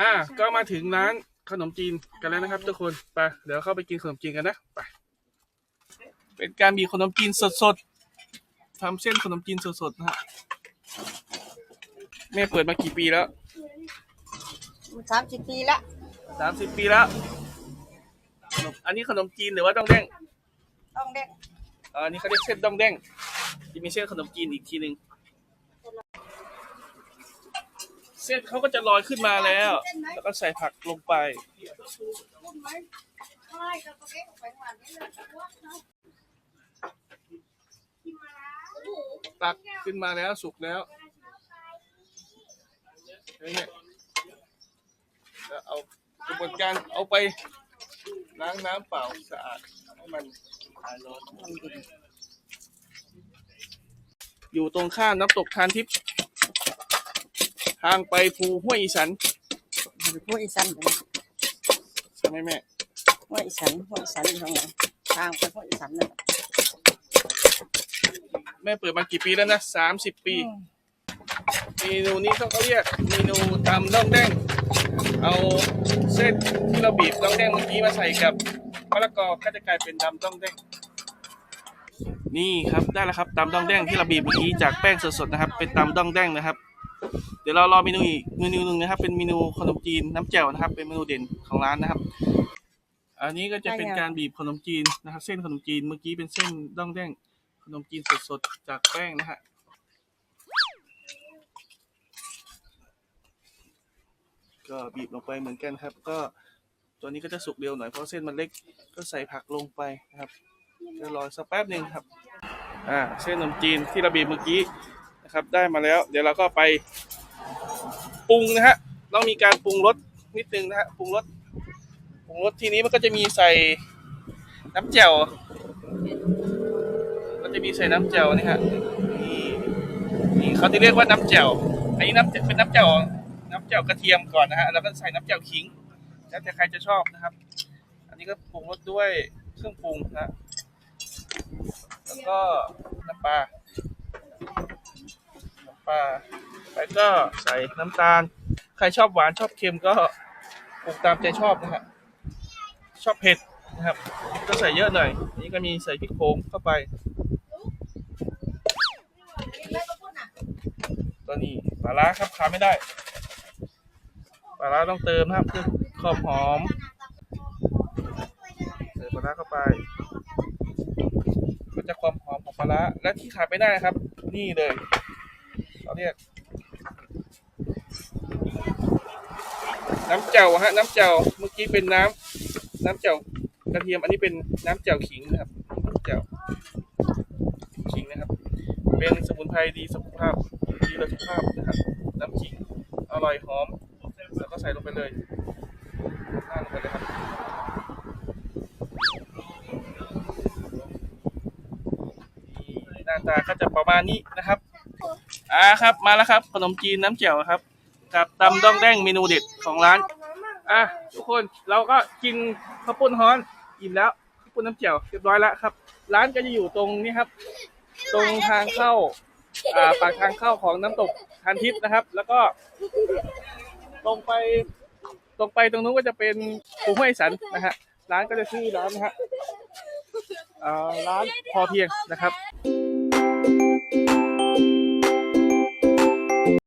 อะก็มาถึงร้านขนมจีนกันแล้วนะครับ ทุกคน ไป เดี๋ยวเข้าไปกินขนมจีนกันนะ ไป เป็นการบีบขนมจีนสดๆทำเส้นขนมจีนสดๆนะฮะ แม่เปิดมากี่ปีแล้ว สามสิบปีละสามสิบปีแล้วขนมอันนี้ขนมจีนหรือว่าต้องแดงต้องเด็กอ่าอันนี้เขาเรียกเส้นต้องแดงจะมีเส้นขนมจีนอีกทีหนึ่ง เส้นเขาก็จะลอยขึ้นมาแล้ว แล้วก็ใส่ผักลงไป ตักขึ้นมาแล้วสุกแล้วนี่แล้วเอากระบวนการเอาไปล้างน้ำเปล่าสะอาดให้มันหายร้อนอยู่ตรงข้ามน้ำตกทานทิพย์ ทางไปภูห้วยอีสันหัวอีสันใช่ไหมแม่หัวอีสันหัวอีสันอยู่ตรงไหนทางไปหัวอีสันนั่นแม่เปิดมากี่ปีแล้วนะสามสิบปี เมนูนี้เขาก็เรียกเมนูตำน่องแดง เอาเส้นที่เราบีบน่องแดงเมื่อกี้มาใส่กับมะละกอก็จะกลายเป็นตำน่องแดงนี่ครับได้แล้วครับตำน่องแดงที่เราบีบเมื่อกี้จากแป้งสดๆนะครับ เป็นตำน่องแดงนะครับ เดี๋ยวเรารอเมนูอีกเมนูหนึ่งนะครับ เป็นเมนูขนมจีนน้ำแจ่วนะครับ เป็นเมนูเด่นของร้านนะครับ อันนี้ก็จะเป็นการบีบขนมจีนนะครับ เส้นขนมจีนเมื่อกี้เป็นเส้นน่องแดงขนมจีนสดๆจากแป้งนะฮะก็บีบลงไปเหมือนกันครับ ก็ตัวนี้ก็จะสุกเร็วหน่อยเพราะเส้นมันเล็กก็ใส่ผักลงไปนะครับจะรอสักแป๊บหนึ่งครับ อ่า เส้นขนมจีนที่เราบีบเมื่อกี้ นะครับ ได้มาแล้ว เดี๋ยวเราก็ไปปรุงนะฮะต้องมีการปรุงรสนิดนึงนะฮะปรุงรสปรุงรสทีนี้มันก็จะมีใส่น้ำแจ่วก็จะมีใส่น้ำแจ่วนี่ฮะนี่นี่เขาจะเรียกว่าน้ำแจ่วอันนี้น้ำเป็นน้ำแจ่วน้ำเจียวกระเทียมก่อนนะฮะแล้วก็ใส่น้ำเจียวขิงแล้วแต่ใครจะชอบนะครับ อันนี้ก็ปรุงรสด้วยเครื่องปรุงนะแล้วก็น้ำปลา ปลาแล้วก็ใส่น้ำตาล ใครชอบหวานชอบเค็มก็ปรุงตามใจชอบนะฮะชอบเผ็ดนะครับ ก็ใส่เยอะหน่อยนนี้ก็มีใส่พริกโขงเข้าไป ตัวนี้ปลาร้าครับขาไม่ได้ปลาร้าต้องเติมนะครับเพื่อความหอมใส่ปลาร้าเข้าไปก็จะความหอมของปลาร้าและที่ขาดไม่ได้ครับ นี่เลย เขาเรียน้ำเจ่วฮะ น้ำเจ่วเมื่อกี้เป็นน้ำน้ำเจ่วกระเทียมอันนี้เป็นน้ำเจ่วขิงนะครับน้ำเจ่วขิงนะครับ เป็นสมุนไพรดีสุขภาพดีต่อสุขภาพนะครับ น้ำขิงอร่อยหอมแล้วก็ใส่ลงไปเลยราดลงไปเลยครับหน้าตาก็จะประมาณนี้นะครับ อ่าครับมาแล้วครับ ขนมจีนน้ำเจียวครับ กับตำด้องแดงเมนูเด็ดของร้าน อะทุกคนเราก็กินข้าวปุ้นฮ้อนอิ่มแล้วข้าวปุ้นน้ำเจียวเรียบร้อยแล้วครับ ร้านก็จะอยู่ตรงนี้ครับ ตรงทางเข้าอ่าปากทางเข้าของน้ำตกทานทิพย์นะครับ แล้วก็ตรงไปตรงไปตรงนู้นก็จะเป็นภูห้วยสันนะฮะร้านก็จะชื่อร้านนะฮะอ่าร้านพอเพียงนะครับ